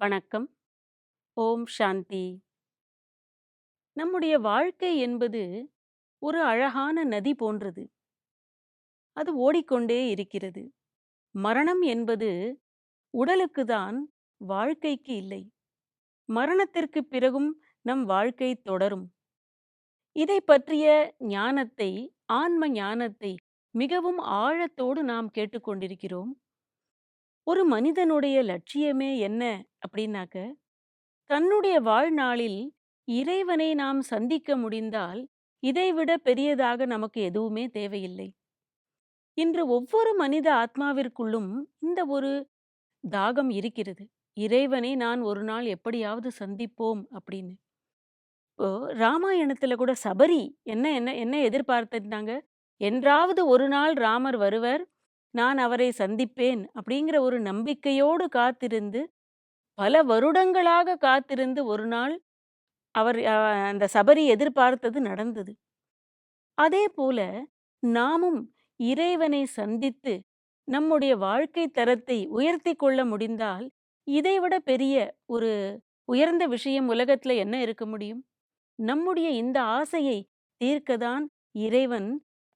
வணக்கம். ஓம் சாந்தி. நம்முடைய வாழ்க்கை என்பது ஒரு அழகான நதி போன்றது. அது ஓடிக்கொண்டே இருக்கிறது. மரணம் என்பது உடலுக்கு தான், வாழ்க்கைக்கு இல்லை. மரணத்திற்குப் பிறகும் நம் வாழ்க்கை தொடரும். இதைப் பற்றிய ஞானத்தை, ஆன்ம ஞானத்தை மிகவும் ஆழத்தோடு நாம் கேட்டுக்கொண்டிருக்கிறோம். ஒரு மனிதனுடைய லட்சியமே என்ன அப்படின்னாக்க, தன்னுடைய வாழ்நாளில் இறைவனை நாம் சந்திக்க முடிந்தால், இதைவிட பெரியதாக நமக்கு எதுவுமே தேவையில்லை. இன்று ஒவ்வொரு மனித ஆத்மாவிற்குள்ளும் இந்த ஒரு தாகம் இருக்கிறது. இறைவனை நான் ஒரு நாள் எப்படியாவது சந்திப்போம் அப்படின்னு. இப்போ ராமாயணத்துல கூட சபரி என்ன என்ன என்ன எதிர்பார்த்திருந்தாங்க? என்றாவது ஒரு நாள் ராமர் வருவர். நான் அவரை சந்திப்பேன் அப்படிங்கிற ஒரு நம்பிக்கையோடு காத்திருந்து, பல வருடங்களாக காத்திருந்து ஒரு நாள் அவர் அந்த சபரி எதிர்பார்த்தது நடந்தது. அதே போல நாமும் இறைவனை சந்தித்து, நம்முடைய வாழ்க்கை தரத்தை உயர்த்திக் கொள்ள முடிந்தால், இதைவிட பெரிய ஒரு உயர்ந்த விஷயம் உலகத்துல என்ன இருக்க முடியும்? நம்முடைய இந்த ஆசையை தீர்க்கதான் இறைவன்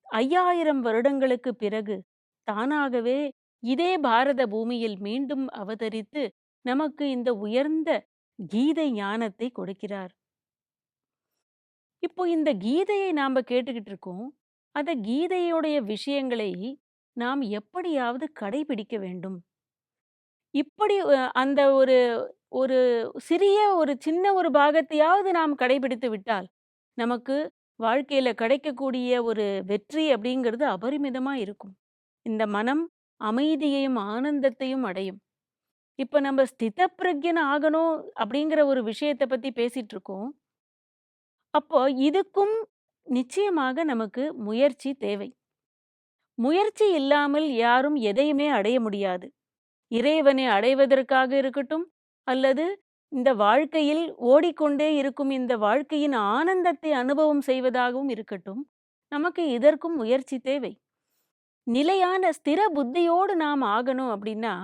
5000 வருடங்களுக்குப் பிறகு தானாகவே இதே பாரத பூமியில் மீண்டும் அவதரித்து, நமக்கு இந்த உயர்ந்த கீதை ஞானத்தை கொடுக்கிறார். இப்போ இந்த கீதையை நாம கேட்டுக்கிட்டு இருக்கோம். அந்த கீதையுடைய விஷயங்களை நாம் எப்படியாவது கடைபிடிக்க வேண்டும். இப்படி அஹ் அந்த ஒரு ஒரு சிறிய ஒரு சின்ன ஒரு பாகத்தையாவது நாம் கடைபிடித்து விட்டால், நமக்கு வாழ்க்கையில கிடைக்கக்கூடிய ஒரு வெற்றி அப்படிங்கிறது அபரிமிதமா இருக்கும். இந்த மனம் அமைதியையும், ஆனந்தத்தையும் அடையும். இப்ப நம்ம ஸ்திதப்பிரக்ஞன் ஆகணும் அப்படிங்கிற ஒரு விஷயத்தை பத்தி பேசிட்டு இருக்கோம். அப்போ இதுக்கும் நிச்சயமாக நமக்கு முயற்சி தேவை. முயற்சி இல்லாமல் யாரும் எதையுமே அடைய முடியாது. இறைவனை அடைவதற்காக இருக்கட்டும், அல்லது இந்த வாழ்க்கையில் ஓடிக்கொண்டே இருக்கும் இந்த வாழ்க்கையின் ஆனந்தத்தை அனுபவம் செய்வதாகவும் இருக்கட்டும், நமக்கு இதற்கும் முயற்சி தேவை. நிலையான ஸ்திர புத்தியோடு நாம் ஆகணும் அப்படின்னா,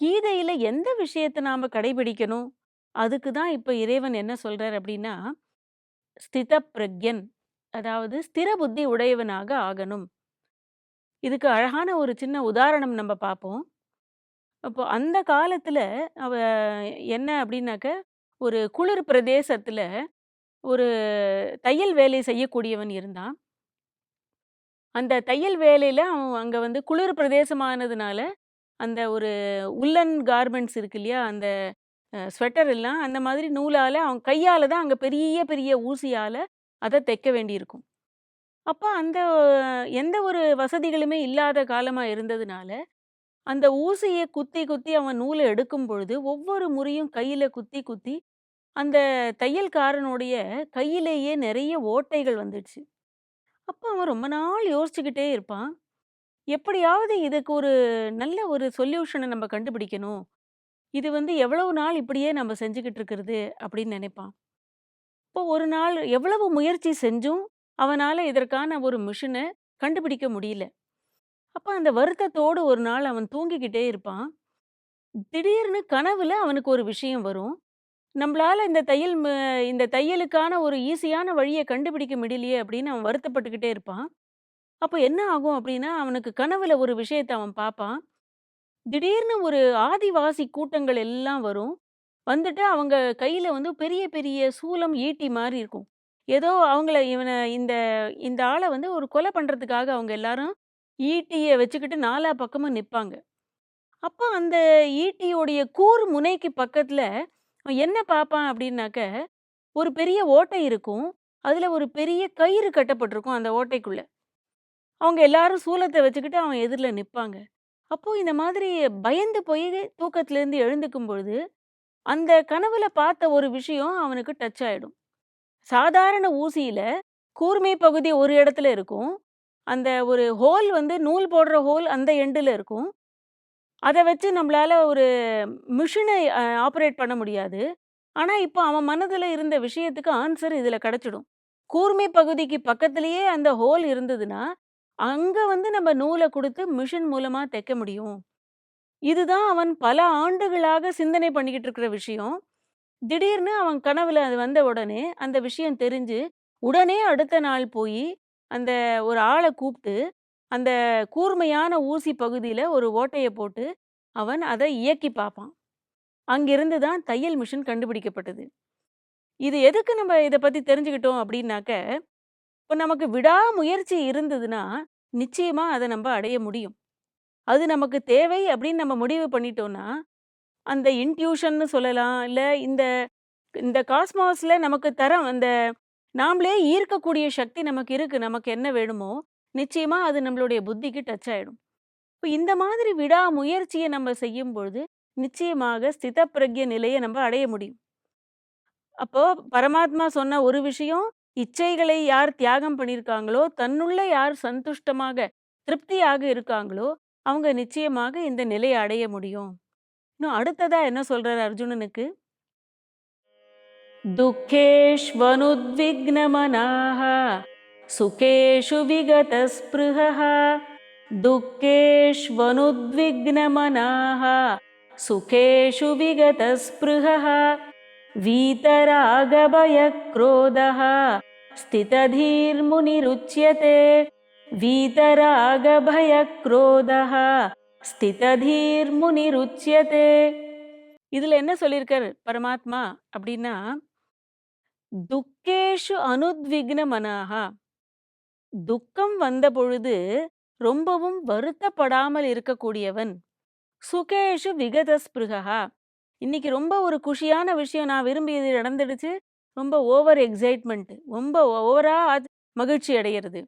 கீதையில எந்த விஷயத்தை நாம கடைபிடிக்கணும்? அதுக்கு தான் இப்போ இறைவன் என்ன சொல்றார் அப்படின்னா, ஸ்தித பிரக்யன் அதாவது ஸ்திர புத்தி உடையவனாக ஆகணும். இதுக்கு அழகான ஒரு சின்ன உதாரணம் நம்ம பார்ப்போம். அப்போ அந்த காலத்தில் அவ என்ன அப்படின்னாக்க, ஒரு குளிர் பிரதேசத்தில் ஒரு தையல் வேலை செய்யக்கூடியவன் இருந்தான். அந்த தையல் வேலையில அவன் அங்க வந்து குளிர் பிரதேசமானதுனால, அந்த ஒரு உல்லன் கார்மெண்ட்ஸ் இருக்கு இல்லையா? அந்த அ ஸ்வெட்டர் எல்லாம் அந்த மாதிரி நூலால அவன் கையால தான் அங்க பெரிய பெரிய ஊசியால அத தைக்க வேண்டியிருக்கும். அப்ப அந்த எந்த ஒரு வசதிகளுமே இல்லாத காலமா இருந்ததுனால, அந்த ஊசிய குத்தி குத்தி அவன் நூல எடுக்கும் பொழுது, ஒவ்வொரு முறையும் கையில குத்தி குத்தி, அந்த தையல்காரனுடைய கையிலேயே நெறைய ஓட்டைகள் வந்துடுச்சு. அப்ப அவன் ரொம்ப நாள் யோசிச்சுக்கிட்டே இருப்பான். எப்படியாவது இதுக்கு ஒரு நல்ல ஒரு சொல்யூஷன நம்ம கண்டுபிடிக்கணும். இது வந்து எவ்வளவு நாள் இப்படியே நம்ம செஞ்சுகிட்டு இருக்கிறது அப்படின்னு நினைப்பான். இப்போ ஒரு நாள் எவ்வளவு முயற்சி செஞ்சும், அவனால இதற்கான ஒரு மிஷின கண்டுபிடிக்க முடியல. அப்ப அந்த வருத்தத்தோடு ஒரு நாள் அவன் தூங்கிக்கிட்டே இருப்பான். திடீர்னு கனவுல அவனுக்கு ஒரு விஷயம் வரும். நம்மளால இந்த தையல் ம இந்த தையலுக்கான ஒரு ஈஸியான வழியை கண்டுபிடிக்க முடியலையே அப்படின்னு அவன் வருத்தப்பட்டுக்கிட்டே இருப்பான். அப்போ என்ன ஆகும் அப்படின்னா, அவனுக்கு கனவுல ஒரு விஷயத்தை அவன் பார்ப்பான். திடீர்னு ஒரு ஆதிவாசி கூட்டங்கள் எல்லாம் வரும். வந்துட்டு அவங்க கையில வந்து பெரிய பெரிய சூலம், ஈட்டி மாதிரி இருக்கும். ஏதோ அவங்கள இவனை இந்த இந்த ஆளை வந்து ஒரு கொலை பண்றதுக்காக அவங்க எல்லாரும் ஈட்டியை வச்சுக்கிட்டு நாலா பக்கமும் நிற்பாங்க அப்போ அந்த ஈட்டியோடைய கூர் முனைக்கு பக்கத்துல என்ன பார்ப்பான் அப்படின்னாக்க, ஒரு பெரிய ஓட்டை இருக்கும். அதுல ஒரு பெரிய கயிறு கட்டப்பட்டிருக்கும் அந்த ஓட்டைக்குள்ள. அவங்க எல்லாரும் சூலத்த வச்சுக்கிட்டு அவன் எதிர்ல நிப்பாங்க. அப்போ இந்த மாதிரி பயந்து போய் தூக்கத்திலேருந்து எழுந்துக்கும் பொழுது, அந்த கனவுல பார்த்த ஒரு விஷயம் அவனுக்கு டச் ஆயிடும். சாதாரண ஊசியில கூர்மை பகுதி ஒரு இடத்துல இருக்கும். அந்த ஒரு ஹோல் வந்து நூல் போடுற ஹோல் அந்த எண்டுல இருக்கும். அத வச்சு நம்மளால ஒரு மிஷினை அ ஆப்பரேட் பண்ண முடியாது. ஆனா, இப்ப அவன் மனதுல இருந்த விஷயத்துக்கு ஆன்சர் இதுல கிடைச்சிடும். கூர்மை பகுதிக்கு பக்கத்திலேயே அந்த ஹோல் இருந்ததுன்னா, அங்க வந்து நம்ம நூல குடுத்து மிஷின் மூலமா தைக்க முடியும். இதுதான் அவன் பல ஆண்டுகளாக சிந்தனை பண்ணிக்கிட்டு இருக்கிற விஷயம். திடீர்னு அவன் கனவுல அது வந்த உடனே, அந்த விஷயம் தெரிஞ்சு, உடனே அடுத்த நாள் போயி, அந்த ஒரு ஆள கூப்ட்டு, அந்த கூர்மையான ஊசி பகுதியில் ஒரு ஓட்டையை போட்டு, அவன் அதை இயக்கி பார்ப்பான். அங்கிருந்து தான் தையல் மிஷின் கண்டுபிடிக்கப்பட்டது. இது எதுக்கு நம்ம இதை பற்றி தெரிஞ்சுக்கிட்டோம் அப்படின்னாக்க இப்போ நமக்கு விடாமுயற்சி இருந்ததுன்னா, நிச்சயமாக அதை நம்ம அடைய முடியும். அது நமக்கு தேவை அப்படின்னு நம்ம முடிவு பண்ணிட்டோம்னா, அந்த இன்ட்யூஷன்னு சொல்லலாம். இல்லை இந்த இந்த காஸ்மாஸில் நமக்கு தரம் அந்த நாமளே ஈர்க்கக்கூடிய சக்தி நமக்கு இருக்கு. நமக்கு என்ன வேணுமோ, நிச்சயமா அது நம்மளுடைய புத்திக்கு டச் ஆயிடும். இப்போ இந்த மாதிரி விடாமுயற்சியை நம்ம செய்யும் பொழுது நிச்சயமாக ஸ்திதப்பிரஜ நிலையை நம்ம அடைய முடியும். அப்போ பரமாத்மா சொன்ன ஒரு விஷயம் இச்சைகளை யார் தியாகம் பண்ணியிருக்காங்களோ தன்னுள்ள யார் சந்துஷ்டமாக திருப்தியாக இருக்காங்களோ அவங்க நிச்சயமாக இந்த நிலையை அடைய முடியும். இன்னும் அடுத்ததா என்ன சொல்றாரு அர்ஜுனனுக்கு? துக்கேஷ்வனுத்விக்னமனாக सुखेषु विगतस्पृहः दुःखेष्वनुद्विग्नमनाः सुखेषु विगतस्पृहः वीतरागभयक्रोधः स्थितधीर्मुनिरुच्यते வீதராகபயக்ரோதः ஸ்திததீர்முனிருச்சியதே இதுல என்ன சொல்லியிருக்காரு பரமாத்மா அப்படின்னா துக்கேஷு அனுத்விக்ன மனாஹா துக்கம் வந்த பொழுது ரொம்பவும் வருத்தப்படாமல் இருக்கக்கூடியவன். சுகேஷு விகதஸ்பிருகா இன்னைக்கு ரொம்ப ஒரு குஷியான விஷயம் நான் விரும்பியது நடந்துடுச்சு. ரொம்ப ஓவர் எக்ஸைட்மெண்ட் ரொம்ப ஓவரா மகிழ்ச்சி அடையிறது.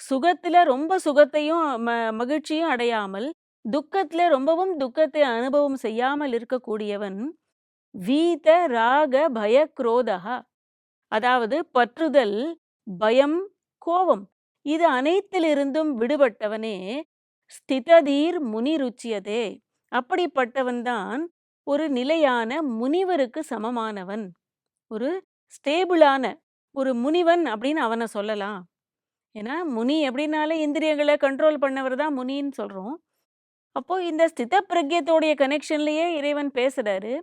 சுகத்துல ரொம்ப சுகத்தையும் ம மகிழ்ச்சியும் அடையாமல், துக்கத்துல ரொம்பவும் துக்கத்தை அனுபவம் செய்யாமல் இருக்கக்கூடியவன், வீத ராக பய குரோதஹா. அதாவது பற்றுதல், பயம், கோபம். இது அனைத்திலிருந்தும் விடுபட்டவனே ஸ்திததீர் முனிருச்சியதே. அப்படிப்பட்டவன்தான் ஒரு நிலையான முனிவருக்கு சமமானவன். ஒரு ஸ்டேபிளான ஒரு முனிவன் அப்படின்னு அவனை சொல்லலாம். ஏன்னா, முனி எப்படின்னாலே இந்திரியங்களை கண்ட்ரோல் பண்ணவர் தான் முனின்னு சொல்கிறோம் அப்போது இந்த ஸ்தித பிரக்யத்தோடைய கனெக்ஷன்லயே இறைவன் பேசுகிறாரு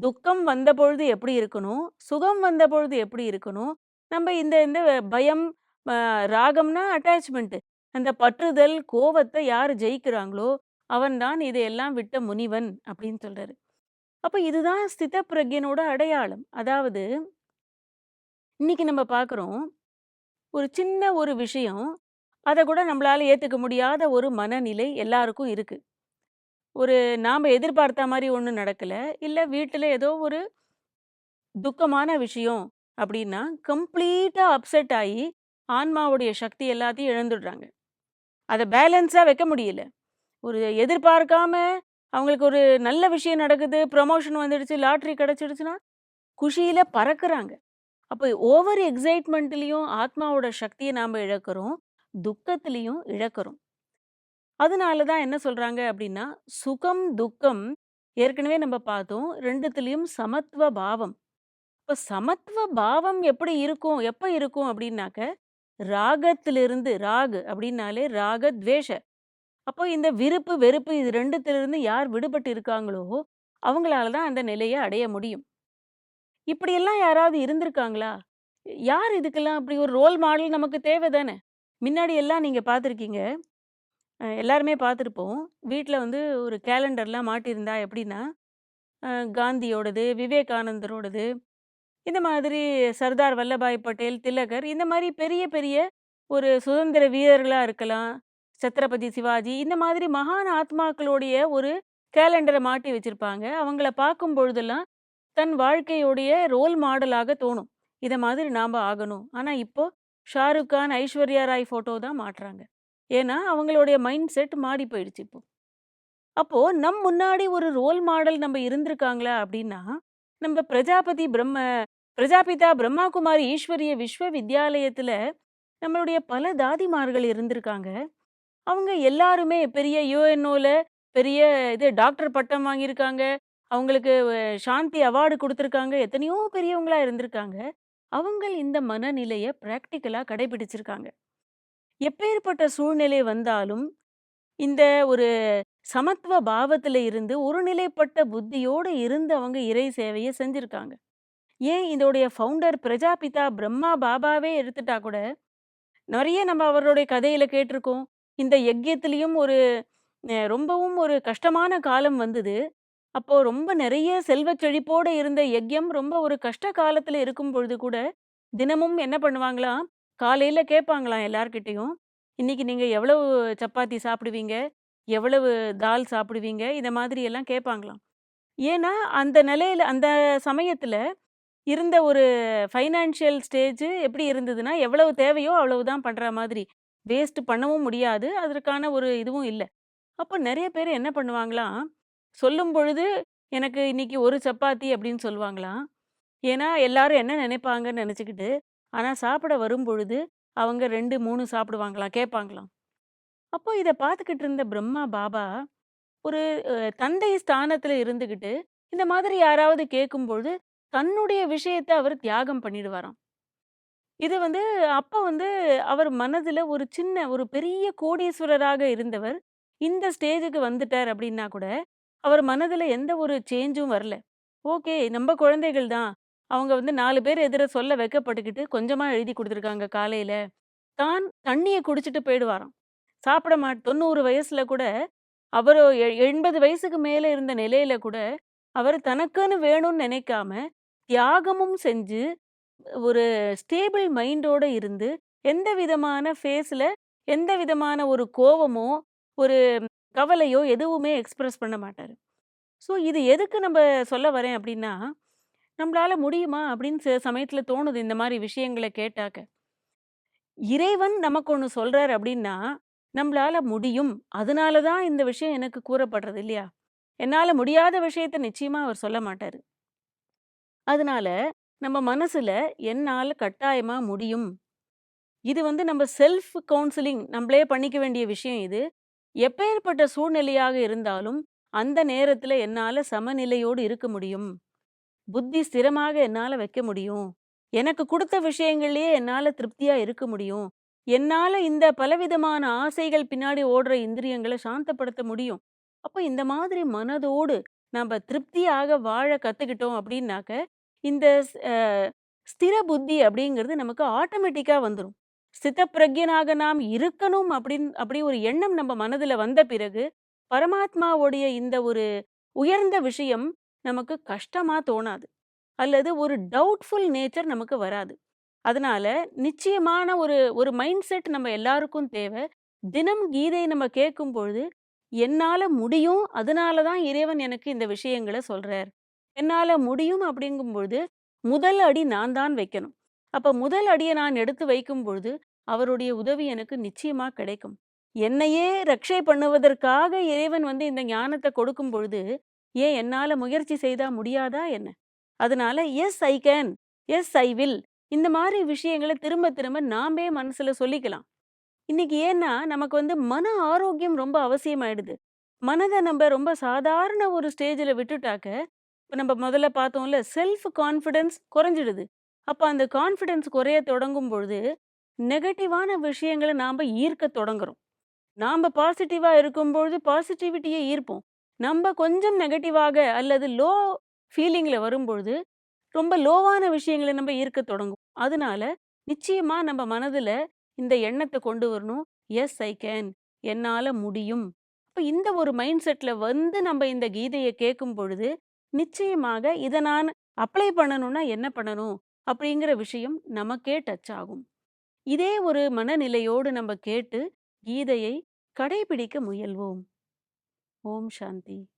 துக்கம் வந்த பொழுது எப்படி இருக்கணும்? சுகம் வந்த பொழுது எப்படி இருக்கணும்? நம்ம இந்த இந்த பயம், ராகம்னா அட்டாச்மெண்ட்டு அந்த பற்றுதல், கோவத்தை யார் ஜெயிக்கிறாங்களோ, அவன் தான் இதையெல்லாம் விட்ட முனிவன் அப்படின்னு சொல்றாரு. அப்போ இதுதான் ஸ்தித பிரஜனோட அடையாளம். அதாவது இன்னைக்கு நம்ம பார்க்குறோம் ஒரு சின்ன ஒரு விஷயம், அதை கூட நம்மளால ஏற்றுக்க முடியாத ஒரு மனநிலை எல்லாருக்கும் இருக்கு. ஒரு நாம எதிர்பார்த்த மாதிரி ஒன்றும் நடக்கல. இல்லை வீட்டில் ஏதோ ஒரு துக்கமான விஷயம் அப்படின்னா, கம்ப்ளீட்டாக அப்செட் ஆகி ஆன்மாவுடைய சக்தி எல்லாத்தையும் இழந்துடுறாங்க. அதை பேலன்ஸாக வைக்க முடியல. ஒரு எதிர்பார்க்காம அவங்களுக்கு ஒரு நல்ல விஷயம் நடக்குது, ப்ரமோஷன் வந்துடுச்சு, லாட்ரி கிடச்சிடுச்சுன்னா குஷியில் பறக்கிறாங்க அப்போ ஓவர் எக்ஸைட்மெண்ட்லேயும் ஆத்மாவோட சக்தியை நாம் இழக்கிறோம். துக்கத்திலயும் இழக்கிறோம். அதனால தான் என்ன சொல்கிறாங்க அப்படின்னா, சுகம், துக்கம் ஏற்கனவே நம்ம பார்த்தோம். ரெண்டுத்துலேயும் சமத்துவ பாவம். இப்போ சமத்துவ பாவம் எப்படி இருக்கும்? எப்போ இருக்கும் அப்படின்னாக்க, ராகத்திலிருந்து ராகு அப்படின்னாலே ராக, துவேஷ. அப்போ இந்த விருப்பு, வெறுப்பு இது ரெண்டுத்திலிருந்து யார் விடுபட்டு இருக்காங்களோ, அவங்களால தான் அந்த நிலையை அடைய முடியும். இப்படியெல்லாம் யாராவது இருந்திருக்காங்களா? யார் இதுக்கெல்லாம் அப்படி ஒரு ரோல் மாடல் நமக்கு தேவை தானே! முன்னாடி எல்லாம் நீங்கள் பார்த்துருக்கீங்க. எல்லாருமே பார்த்துருப்போம். வீட்டில் வந்து ஒரு கேலண்டர்லாம் மாட்டியிருந்தா எப்படின்னா, காந்தியோடது, விவேகானந்தரோடது, இந்த மாதிரி சர்தார் வல்லபாய் பட்டேல், திலகர் இந்த மாரி பெரிய பெரிய ஒரு சுதந்திர வீரர்களா இருக்கலாம். சத்ரபதி சிவாஜி இந்த மாதிரி மகான் ஆத்மாக்களுடைய ஒரு கேலண்டர மாட்டி வச்சிருப்பாங்க. அவங்கள பார்க்கும் பொழுதெல்லாம் தன் வாழ்க்கையுடைய ரோல் மாடலாக தோணும். இத மாதிரி நாம ஆகணும். ஆனா இப்போ ஷாருக் கான், ஐஸ்வர்யா ராய் ஃபோட்டோ தான் மாட்றாங்க. ஏன்னா, அவங்களுடைய மைண்ட் செட் மாறி போயிடுச்சு இப்போ. அப்போ நம் முன்னாடி ஒரு ரோல் மாடல் நம்ம இருந்திருக்காங்களா அப்படின்னா, நம்ம பிரஜாபதி பிரம்ம பிரஜாபிதா பிரம்மாகுமாரி ஈஸ்வரிய விஸ்வ வித்யாலயத்துல நம்மளுடைய பல தாதிமார்கள் இருந்திருக்காங்க. அவங்க எல்லாருமே பெரிய யுஎன்ஓல பெரிய இது டாக்டர் பட்டம் வாங்கியிருக்காங்க. அவங்களுக்கு சாந்தி அவார்டு கொடுத்துருக்காங்க எத்தனையோ பெரியவங்களா இருந்திருக்காங்க. அவங்கள் இந்த மனநிலையை ப்ராக்டிக்கலாக கடைபிடிச்சிருக்காங்க. எப்பேர்ப்பட்ட சூழ்நிலை வந்தாலும், இந்த ஒரு சமத்துவ பாவத்துல இருந்து ஒருநிலைப்பட்ட புத்தியோடு இருந்து அவங்க இறை சேவையை செஞ்சிருக்காங்க. ஏன் இதோடைய ஃபவுண்டர் பிரஜாபிதா பிரம்மா பாபாவே எடுத்துட்டா கூட, நிறைய நம்ம அவருடைய கதையில கேட்டிருக்கோம். இந்த யக்ஞத்திலயும் ஒரு ரொம்பவும் ஒரு கஷ்டமான காலம் வந்தது. அப்போ ரொம்ப நிறைய செல்வ செழிப்போட இருந்த யக்ஞம் ரொம்ப ஒரு கஷ்ட காலத்துல இருக்கும் பொழுது கூட, தினமும் என்ன பண்ணுவாங்களாம், காலையில கேட்பாங்களாம் எல்லார்கிட்டயும். "இன்னைக்கு நீங்க எவ்வளவு சப்பாத்தி சாப்பிடுவீங்க? எவ்வளவு தால் சாப்பிடுவீங்க?" இத மாதிரி எல்லாம் கேட்பாங்களாம். ஏன்னா, அந்த நிலையில அந்த சமயத்துல இருந்த ஒரு ஃபைனான்ஷியல் ஸ்டேஜ் எப்படி இருந்ததுன்னா, எவ்வளவு தேவையோ அவ்வளவு தான் பண்ணுற மாதிரி. வேஸ்ட் பண்ணவும் முடியாது. அதற்கான ஒரு இதுவும் இல்லை அப்போ நிறைய பேர் என்ன பண்ணுவாங்களாம், சொல்லும் பொழுது எனக்கு இன்னைக்கு ஒரு சப்பாத்தி அப்படின்னு சொல்லுவாங்களாம். ஏன்னா, எல்லாரும் என்ன நினைப்பாங்கன்னு நினச்சிக்கிட்டு ஆனால் சாப்பிட வரும் பொழுது அவங்க 2, 3 சாப்பிடுவாங்களாம், கேட்பாங்களாம். அப்போ இதை பார்த்துக்கிட்டு இருந்த பிரம்மா பாபா, ஒரு தந்தை ஸ்தானத்தில் இருந்துக்கிட்டு இந்த மாதிரி யாராவது கேட்கும்பொழுது, தன்னுடைய விஷயத்த அவர் தியாகம் பண்ணிடுவாராம். இது வந்து அப்ப வந்து அவர் மனதுல ஒரு சின்ன ஒரு பெரிய கோடீஸ்வரராக இருந்தவர், இந்த ஸ்டேஜுக்கு வந்துட்டார் அப்படின்னா கூட, அவர் மனதுல எந்த ஒரு சேஞ்சும் வரல. ஓகே நம்ம குழந்தைகள் தான். அவங்க வந்து 4 பேர் எதிர சொல்ல வெட்கப்பட்டுக்கிட்டு கொஞ்சமா எழுதி குடுத்துருக்காங்க காலையில. தான் தண்ணியை குடிச்சிட்டு போயிடுவாராம். சாப்பிட மாட் 90 வயசுல கூட, அவரு எ 80 வயசுக்கு மேல இருந்த நிலையில கூட, அவர் தனக்குன்னு வேணும்னு நினைக்காம, தியாகமும் செஞ்சு, ஒரு ஸ்டேபிள் மைண்டோட இருந்து, எந்த விதமான ஃபேஸ்ல எந்த விதமான ஒரு கோவமோ, ஒரு கவலையோ எதுவுமே எக்ஸ்பிரஸ் பண்ண மாட்டாரு. ஸோ இது எதுக்கு நம்ப சொல்ல வரேன் அப்படின்னா, நம்பளால முடியுமா? அப்படின்னு சில சமயத்துல தோணுது இந்த மாரி விஷயங்கள கேட்டாக்க. இறைவன் நமக்கு ஒண்ணு சொல்றாரு அப்படின்னா, நம்பளால முடியும். அதனால தான் இந்த விஷயம் எனக்கு கூறப்படுறது இல்லையா? என்னால முடியாத விஷயத்த நிச்சயமா அவர் சொல்ல மாட்டாரு. அதனால நம்ம மனசுல என்னால கட்டாயமா முடியும். இது வந்து நம்ம செல்ஃப் கவுன்சிலிங் நம்மளே பண்ணிக்க வேண்டிய விஷயம் இது. எப்பேர்ப்பட்ட சூழ்நிலையாக இருந்தாலும், அந்த நேரத்துல என்னால சமநிலையோடு இருக்க முடியும். புத்தி ஸ்திரமாக என்னால வைக்க முடியும். எனக்கு குடுத்த விஷயங்கள்லயே என்னால திருப்தியா இருக்க முடியும். என்னால இந்த பலவிதமான ஆசைகள் பின்னாடி ஓடுற இந்திரியங்கள சாந்தப்படுத்த முடியும். அப்ப இந்த மாதிரி மனதோடு நம்ம திருப்தியாக வாழ கத்துக்கிட்டோம் அப்படின்னாக்க, இந்த அ ஸ்திர புத்தி அப்படிங்கிறது நமக்கு ஆட்டோமேட்டிக்கா வந்துரும். ஸ்திதப்பிரக்ஞனாக நாம் இருக்கணும் அப்படின் அப்படி ஒரு எண்ணம் நம்ம மனதுல வந்த பிறகு, பரமாத்மாவுடைய இந்த ஒரு உயர்ந்த விஷயம் நமக்கு கஷ்டமா தோணாது. அல்லது ஒரு டவுட்ஃபுல் நேச்சர் நமக்கு வராது. அதனால நிச்சயமான ஒரு ஒரு மைண்ட் செட் நம்ம எல்லாருக்கும் தேவ. தினம் கீதை நம்ம கேட்கும் பொழுது, என்னால முடியும். அதனால தான் இறைவன் எனக்கு இந்த விஷயங்கள சொல்றார். என்னால முடியும் அப்படிங்கும்பொழுது, முதல் அடி நான் தான் வைக்கணும். அப்ப முதல் அடியை நான் எடுத்து வைக்கும் பொழுது, அவருடைய உதவி எனக்கு நிச்சயமா கிடைக்கும். என்னையே ரக்ஷை பண்ணுவதற்காக இறைவன் வந்து இந்த ஞானத்தை கொடுக்கும் பொழுது, ஏன் என்னால முயற்சி செய்தால் முடியாதா என்ன? அதனால yes I can, yes I will இந்த மாதிரி விஷயங்களை திரும்ப திரும்ப நாமே மனசுல சொல்லிக்கலாம். இன்னைக்கு ஏன்னா, நமக்கு வந்து மன ஆரோக்கியம் ரொம்ப அவசியமாயிடுது. மனத நம்ம ரொம்ப சாதாரண ஒரு ஸ்டேஜ்ல விட்டுட்டாக்க, இப்போ நம்ம முதல்ல பார்த்தோம்ல செல்ஃப் கான்ஃபிடன்ஸ் குறைஞ்சிடுது. அப்ப அந்த கான்ஃபிடென்ஸ் குறைய தொடங்கும் பொழுது, நெகட்டிவான விஷயங்கள நாம ஈர்க்க தொடங்குறோம். நாம பாசிட்டிவாக இருக்கும்பொழுது பாசிட்டிவிட்டியை ஈர்ப்போம். நம்ம கொஞ்சம் நெகட்டிவாக அல்லது லோ ஃபீலிங்ல வரும்பொழுது, ரொம்ப லோவான விஷயங்களை நம்ம ஈர்க்க தொடங்கும். அதனால நிச்சயமா நம்ம மனதுல இந்த எண்ணத்தை கொண்டு வரணும். எஸ் ஐ கேன் என்னால முடியும். அப்ப இந்த ஒரு மைண்ட் செட்டில் வந்து நம்ம இந்த கீதையை கேட்கும் பொழுது, நிச்சயமாக இத நான் அப்ளை பண்ணணும்னா என்ன பண்ணணும்? அப்படிங்கிற விஷயம் நமக்கே டச் ஆகும். இதே ஒரு மனநிலையோடு நம்ம கேட்டு, கீதையை கடைபிடிக்க முயல்வோம். ஓம் சாந்தி.